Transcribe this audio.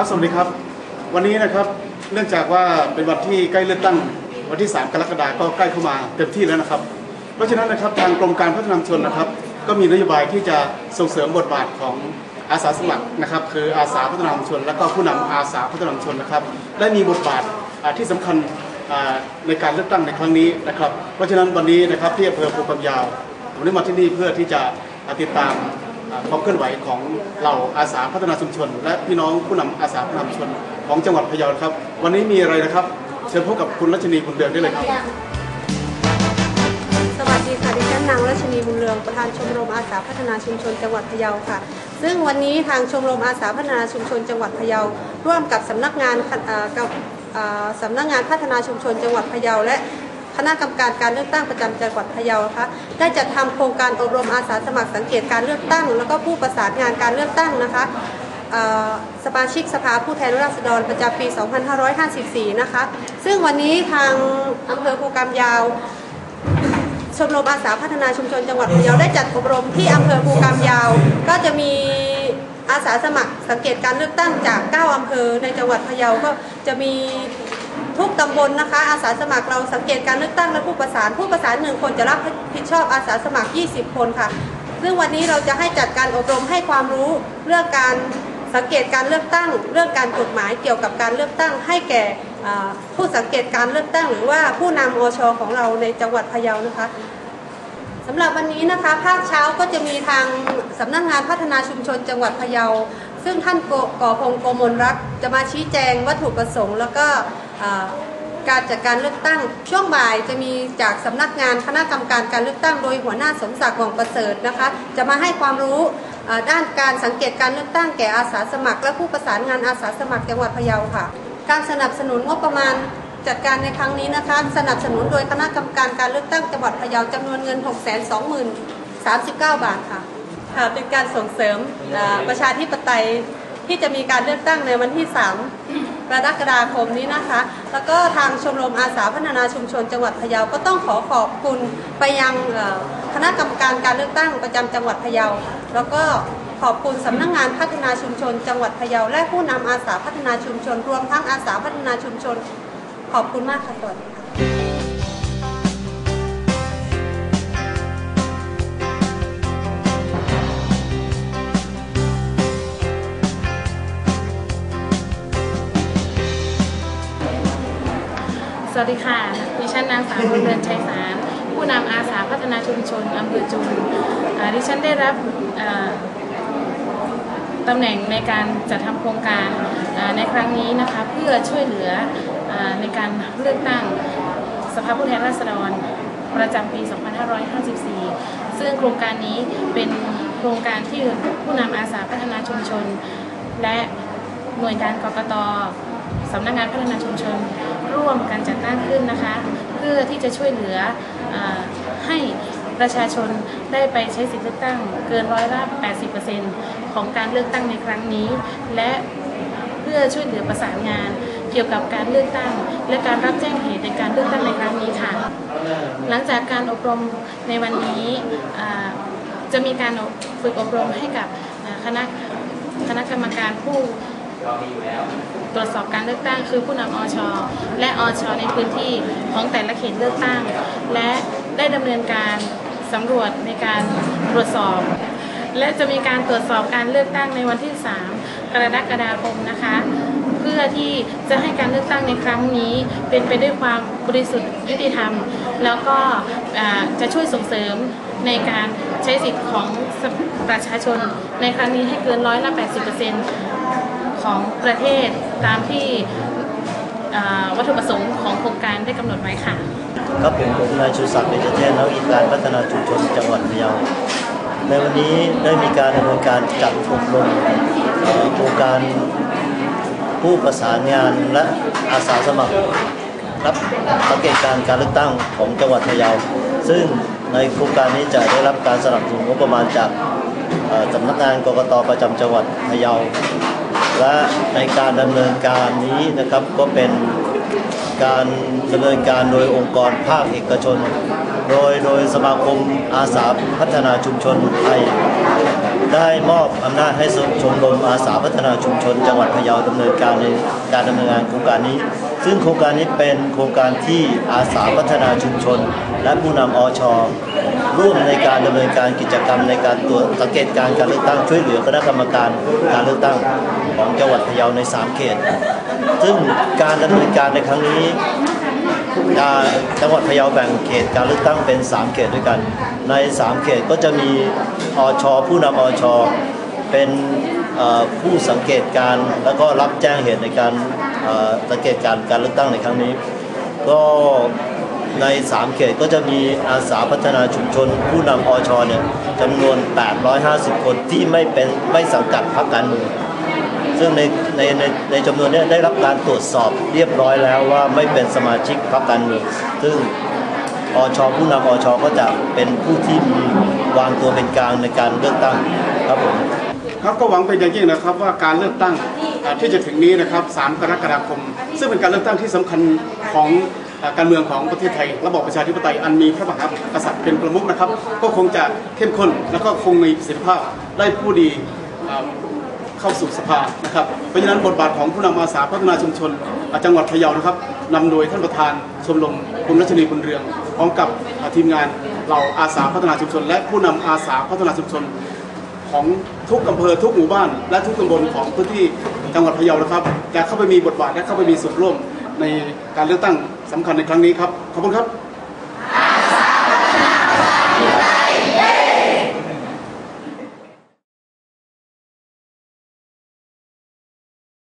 ครับสวัสดีครับ วันนี้นะครับเนื่องจากว่าเป็นวันที่ใกล้เลือกตั้งวันที่ 3 กรกฎาคมก็ใกล้เข้ามาเต็มที่แล้วนะครับ เพราะฉะนั้นนะครับทางกรมการพัฒนาชนนะครับ ก็มีนโยบายที่จะส่งเสริมบทบาทของอาสาสมัครนะครับ คืออาสาพัฒนาชน และก็ผู้นำอาสาพัฒนาชนนะครับ ได้มีบทบาทที่สำคัญในการเลือกตั้งในครั้งนี้นะครับ เพราะฉะนั้นวันนี้นะครับที่อำเภอภูกำยาวผมได้มาที่นี่เพื่อที่จะติดตาม ความเคลื่อนไหวของเราอาสาพัฒนาชุมชน และพี่น้องผู้นำอาสาพัฒนาชุมชนของจังหวัดพะเยาครับ วันนี้มีอะไรนะครับ เชิญพบกับคุณรัชนีบุญเดือนได้เลยครับ สวัสดีค่ะดิฉันนางรัชนีบุญเรืองประธานชมรมอาสาพัฒนาชุมชนจังหวัดพะเยาค่ะ ซึ่งวันนี้ทางชมรมอาสาพัฒนาชุมชนจังหวัดพะเยาร่วมกับสำนักงานกับสำนักงานพัฒนาชุมชนจังหวัดพะเยาและ คณะกรรมการการเลือกตั้งประจำจังหวัดพะเยานะคะได้จัดทำโครงการอบรมอาสาสมัครสังเกตการเลือกตั้ง แล้วก็ผู้ประสานงานการเลือกตั้งนะคะสมาชิกสภาผู้แทนราษฎรประจำปี 2554 นะคะ ซึ่งวันนี้ทางอำเภอภูกำยาวชมรมอาสาพัฒนาชุมชนจังหวัดพะเยาได้จัดอบรมที่อำเภอภูกามยาว ก็จะมีอาสาสมัครสังเกตการเลือกตั้งจาก 9 อำเภอในจังหวัดพะเยาก็จะมี ทุกตำบลนะคะ อาสาสมัครเราสังเกตการเลือกตั้งและผู้ประสานผู้ประสานหนึ่งคนจะรับผิดชอบอาสาสมัคร 20 คนค่ะ ซึ่งวันนี้เราจะให้จัดการอบรมให้ความรู้เรื่องการสังเกตการเลือกตั้ง เรื่องการกฎหมายเกี่ยวกับการเลือกตั้ง ให้แก่ผู้สังเกตการเลือกตั้ง หรือว่าผู้นำอชของเราในจังหวัดพะเยานะคะสำหรับวันนี้นะคะภาคเช้าก็จะมีทางสำนักงานพัฒนาชุมชนจังหวัดพะเยา ซึ่งท่านก่อพงโกมลรักษ์จะมาชี้แจงวัตถุประสงค์ แล้วก็ การจัดการเลือกตั้งช่วงบ่ายจะมีจากสำนักงานคณะกรรมการการเลือกตั้งโดยหัวหน้าสมศักดิ์หว่องประเสริฐนะคะ จะมาให้ความรู้ด้านการสังเกตการเลือกตั้งแก่อาสาสมัคร และผู้ประสานงานอาสาสมัครจังหวัดพะเยาค่ะ การสนับสนุนงบประมาณจัดการในครั้งนี้นะคะ สนับสนุนโดยคณะกรรมการการเลือกตั้งจังหวัดพะเยาจำนวนเงิน 620,39 บาทค่ะค่ะเป็นการส่งเสริมประชาธิปไตยที่จะมีการเลือกตั้งในวันที่ 3 กรกฎาคมนี้นะคะ แล้วก็ทางชมรมอาสาพัฒนาชุมชนจังหวัดพะเยาก็ต้องขอขอบคุณไปยังคณะกรรมการการเลือกตั้งประจำจังหวัดพะเยา แล้วก็ขอบคุณสำนักงานพัฒนาชุมชน จังหวัดพะเยาและผู้นำอาสาพัฒนาชุมชน รวมทั้งอาสาพัฒนาชุมชน ขอบคุณมากค่ะสวัสดีค่ะ วัสดีค่ะ ดิฉันนางสาวบุญเรือนชัยสารผู้นำอาสาพัฒนาชุมชนอำเภอจุนดิฉันได้รับตำแหน่งในการจัดทำโครงการในครั้งนี้นะคะเพื่อช่วยเหลืออในการเลือกตั้งสภาผู้แทนราษฎรประจำปี 2554 ซึ่งโครงการนี้เป็นโครงการที่ผู้นำอาสาพัฒนาชุมชน และหน่วยงานกกตสำนักงานพัฒนาชุมชน ร่วมกันจัดตั้งขึ้นนะคะ เพื่อที่จะช่วยเหลืออให้ประชาชนได้ไปใช้สิทธิเลือกตั้งเกินร้อยละ 80%ของการเลือกตั้งในครั้งนี้ และเพื่อช่วยเหลือประสานงานเกี่ยวกับการเลือกตั้ง และการรับแจ้งเหตุในการเลือกตั้งในครั้งนี้ค่ะ หลังจากการอบรมในวันนี้จะมีการฝึกอบรมให้กับคณะคณะกรรมการผู้ ตรวจสอบการเลือกตั้งคือผู้นำอช และอช ในพื้นที่ของแต่ละเขตเลือกตั้ง และได้ดำเนินการสำรวจในการตรวจสอบ และจะมีการตรวจสอบการเลือกตั้งในวันที่ 3 กรกฎาคมนะคะ เพื่อที่จะให้การเลือกตั้งในครั้งนี้ เป็นไปด้วยความบริสุทธิ์ยุติธรรม แล้วก็จะช่วยส่งเสริมในการใช้สิทธิ์ของประชาชนในครั้งนี้ให้เกินร้อยละ80% ของประเทศตามที่วัตถุประสงค์ของโครงการได้กำหนดไว้ค่ะครับผมผมนายชูศักดิ์เบญจเทศนักวิชาการพัฒนาชุมชนจังหวัดพะเยาในวันนี้ได้มีการดำเนินการจัดอบรมโครงการผู้ประสานงานและอาสาสมัครรับสังเกตการการเลือกตั้งของจังหวัดพะเยา ซึ่งในโครงการนี้จะได้รับการสนับสนุนงบประมาณจากสำนักงานกรกตประจำจังหวัดพะเยา และในการดำเนินการนี้นะครับก็เป็นการดำเนินการโดยองค์กรภาคเอกชน โดยโดยสมาคมอาสาพัฒนาชุมชนไทย ได้มอบอำนาจให้ชมรมอาสาพัฒนาชุมชน จังหวัดพะเยาดำเนินการในการดำเนินงานโครงการนี้ ซึ่งโครงการนี้เป็นโครงการที่อาสาพัฒนาชุมชน และผู้นำอช ร่วมในการดำเนินการกิจกรรมในการตรวจสังเกตการการเลือกตั้งช่วยเหลือคณะกรรมการการเลือกตั้งของจังหวัดพะเยาใน 3 เขต ซึ่งการดำเนินการในครั้งนี้จังหวัดพะเยาแบ่งเขตการเลือกตั้งเป็น 3 เขตด้วยกัน ใน 3 เขตก็จะมีอชผู้นำอชเป็นผู้สังเกตการแล้วก็รับแจ้งเหตุในการสังเกตการการเลือกตั้งในครั้งนี้ ก็ ใน 3 เขตก็จะมีอาสาพัฒนาชุมชน ผู้นำอชเนี่ยจำนวน 850 คนที่ไม่เป็นไม่สังกัดพรรคการเมืองซึ่งในในในในจำนวนนี้ได้รับการตรวจสอบเรียบร้อยแล้วว่าไม่เป็นสมาชิกพรรคการเมืองซึ่งอชผู้นำอชก็จะเป็นผู้ที่มีวางตัวเป็นกลางในการเลือกตั้งครับผมครับก็หวังเป็นอย่างยิ่งนะครับว่าการเลือกตั้งที่จะถึงนี้นะครับ 3 กรกฎาคม ซึ่งเป็นการเลือกตั้งที่สำคัญของ การเมืองของประเทศไทย ระบอบประชาธิปไตยอันมีพระมหากษัตริย์เป็นประมุขนะครับ ก็คงจะเข้มข้นและก็คงมีประสิทธิภาพได้ผู้ดีเข้าสู่สภานะครับเพราะฉะนั้นบทบาทของผู้นำอาสาพัฒนาชุมชนจังหวัดพะเยานะครับนำโดยท่านประธานชมรมคุณรัชนีบุญเรืองพร้อมกับทีมงานเหล่าอาสาพัฒนาชุมชน และผู้นำอาสาพัฒนาชุมชน ของทุกอำเภอทุกหมู่บ้าน และทุกตำบลของพื้นที่จังหวัดพะเยานะครับจะเข้าไปมีบทบาทและเข้าไปมีส่วนร่วม ในการเลือกตั้งสำคัญในครั้งนี้ครับ ขอบคุณครับ